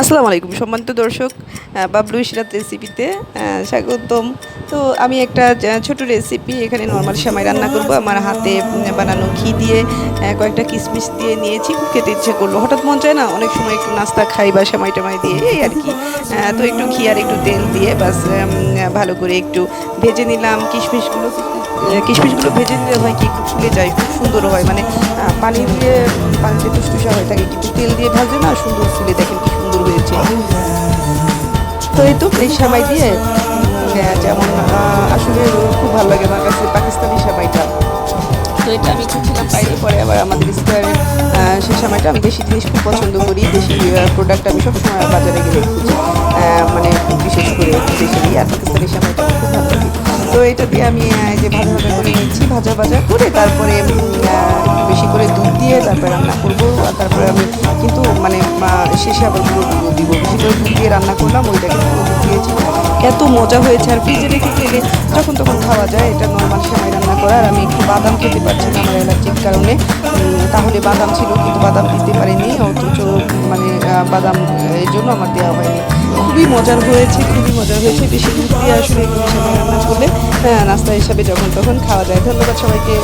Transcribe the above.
আসসালামু আলাইকুম সম্মানিত দর্শক বাবলু ইশরাত রেসিপিতে স্বাগতম। তো আমি একটা ছোট রেসিপি এখানে নর্মাল সেমাই রান্না করব। আমার হাতে বানানো ঘি দিয়ে কয়েকটা কিশমিশ দিয়ে নিয়েছি। খুব খেতে ইচ্ছে করল। হঠাৎ মন চায় না, অনেক সময় একটু নাস্তা খাই বা সেমাই টেমাই দিয়ে, এই আর কি। তো একটু ঘি আর একটু তেল দিয়ে বাস ভালো করে একটু ভেজে নিলাম। কিশমিশগুলো কিশমিশগুলো ভেজে নিলে হয় কি? খুব ফুলে যায়, খুব সুন্দর হয়। মানে পানি দিয়ে, পানিতে টুসটুসা হয়ে থাকে। কিন্তু তেল দিয়ে ভাজলে না সুন্দর ফুলে দেখেন কি সুন্দর হয়েছে। তো এই তো, এই সেমাই দিয়ে যেমন আসলে খুব ভালো লাগে আমার কাছে পাকিস্তানি সেমাইটা তো এটা আমি খুঁজছিলাম বাইরে পরে আবার আমাদের স্কোয়ারে সেই সময়টা আমি দেশি জিনিস খুব পছন্দ করি, দেশি প্রোডাক্ট আমি সবসময় বাজারে গেলে খুঁজি মানে বিশেষ করে দেশি আর পাকিস্তানি সেমাইটা খুব ভালো লাগে তো এটা দিয়ে আমি যে ভাজা ভাজা করে নিচ্ছি ভাজা ভাজা করে তারপরে বেশি করে দুধ দিয়ে তারপরে রান্না করব, আর তারপরে আমি কিন্তু মানে শেষে আবার গুঁড়ো দিব, বেশি করে দুধ দিয়ে রান্না করলাম দুধ দিয়েছি এত মজা হয়েছে আর ফ্রিজে রেখে খেলে যখন তখন খাওয়া যায়। এটা নর্মাল সময় রান্না করা আর আমি একটু বাদাম খেতে পারছি না আমার অ্যালার্জির কারণে। তাহলে বাদাম ছিল কিন্তু বাদাম দিতে পারিনি। অথচ মানে বাদাম এই জন্য আমার দেওয়া হয়নি। খুবই মজার হয়েছে, খুবই মজার হয়েছে। বেশি দুধ দিয়ে আসলে রান্না করলে নাস্তা হিসাবে যখন তখন খাওয়া যায়। ধন্যবাদ সবাইকে।